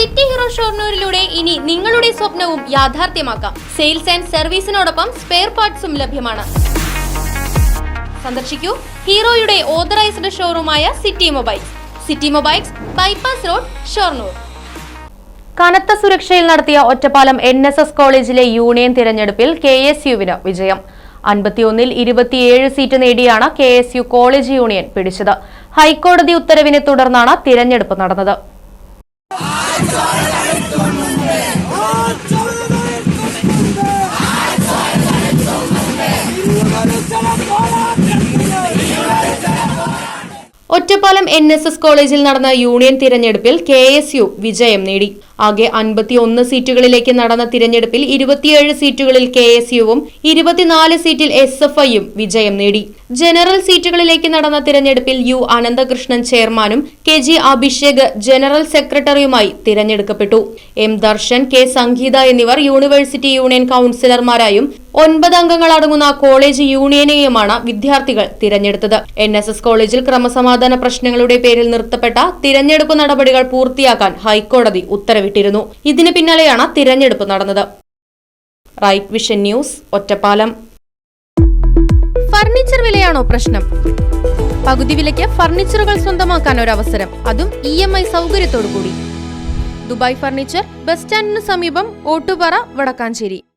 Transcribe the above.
City hero ഷോർണൂരിലൂടെ ഇനി നിങ്ങളുടെ സ്വപ്നവും യാഥാർത്ഥ്യമാക്കാം. സെയിൽസ് ആൻഡ് സർവീസിനോടൊപ്പം സ്പെയർ പാർട്സും ലഭ്യമാണ്. സന്ദർശിക്കൂ ഹീറോയുടെ authorised ഷോറൂമായ City Mobiles. City Mobiles bypass road Shoranur. കനത്ത സുരക്ഷയിൽ നടത്തിയ ഒറ്റപ്പാലം എൻ എസ് എസ് കോളേജിലെ യൂണിയൻ തിരഞ്ഞെടുപ്പിൽ കെ എസ് യുവിന് വിജയം. അൻപത്തിയൊന്നിൽ ഇരുപത്തിയേഴ് സീറ്റ് നേടിയാണ് K S U college union പിടിച്ചത്. ഹൈക്കോടതി ഉത്തരവിനെ തുടർന്നാണ് തിരഞ്ഞെടുപ്പ് നടന്നത്. ഒറ്റപ്പാലം എൻ എസ് എസ് കോളേജിൽ നടന്ന യൂണിയൻ തിരഞ്ഞെടുപ്പിൽ കെ എസ് യു വിജയം നേടി. ആകെ അൻപത്തി ഒന്ന് സീറ്റുകളിലേക്ക് നടന്ന തിരഞ്ഞെടുപ്പിൽ ഇരുപത്തിയേഴ് സീറ്റുകളിൽ കെ എസ് യുവും ഇരുപത്തിനാല് സീറ്റിൽ എസ് എഫ് ഐയും വിജയം നേടി. ജനറൽ സീറ്റുകളിലേക്ക് നടന്ന തിരഞ്ഞെടുപ്പിൽ യു അനന്തകൃഷ്ണൻ ചെയർമാനും കെ ജി അഭിഷേക് ജനറൽ സെക്രട്ടറിയുമായി തിരഞ്ഞെടുക്കപ്പെട്ടു. എം ദർശൻ കെ സംഗീത എന്നിവർ യൂണിവേഴ്സിറ്റി യൂണിയൻ കൌൺസിലർമാരായും ഒൻപത് അംഗങ്ങൾ അടങ്ങുന്ന കോളേജ് യൂണിയനെയുമാണ് വിദ്യാർത്ഥികൾ തിരഞ്ഞെടുത്തത്. എൻ എസ് എസ് കോളേജിൽ ക്രമസമാധാന പ്രശ്നങ്ങളുടെ പേരിൽ നിർത്തപ്പെട്ട തിരഞ്ഞെടുപ്പ് നടപടികൾ പൂർത്തിയാക്കാൻ ഹൈക്കോടതി ഉത്തരവിട്ടിരുന്നു ഇതിന് പിന്നാലെയാണ് തിരഞ്ഞെടുപ്പ് നടന്നത്. Right Vision News Ottapalam. Furniture വിലയാണോ പ്രശ്നം? പകുതി വിലയ്ക്ക് ഫർണിച്ചറുകൾ സ്വന്തമാക്കാൻ ഒരു അവസരം അതും ഇ എം ഐ സൗകര്യത്തോടു കൂടി ദുബായ് ഫർണിച്ചർ ബസ് സ്റ്റാൻഡിന് സമീപം ഓട്ടുപാറ വടക്കാഞ്ചേരി.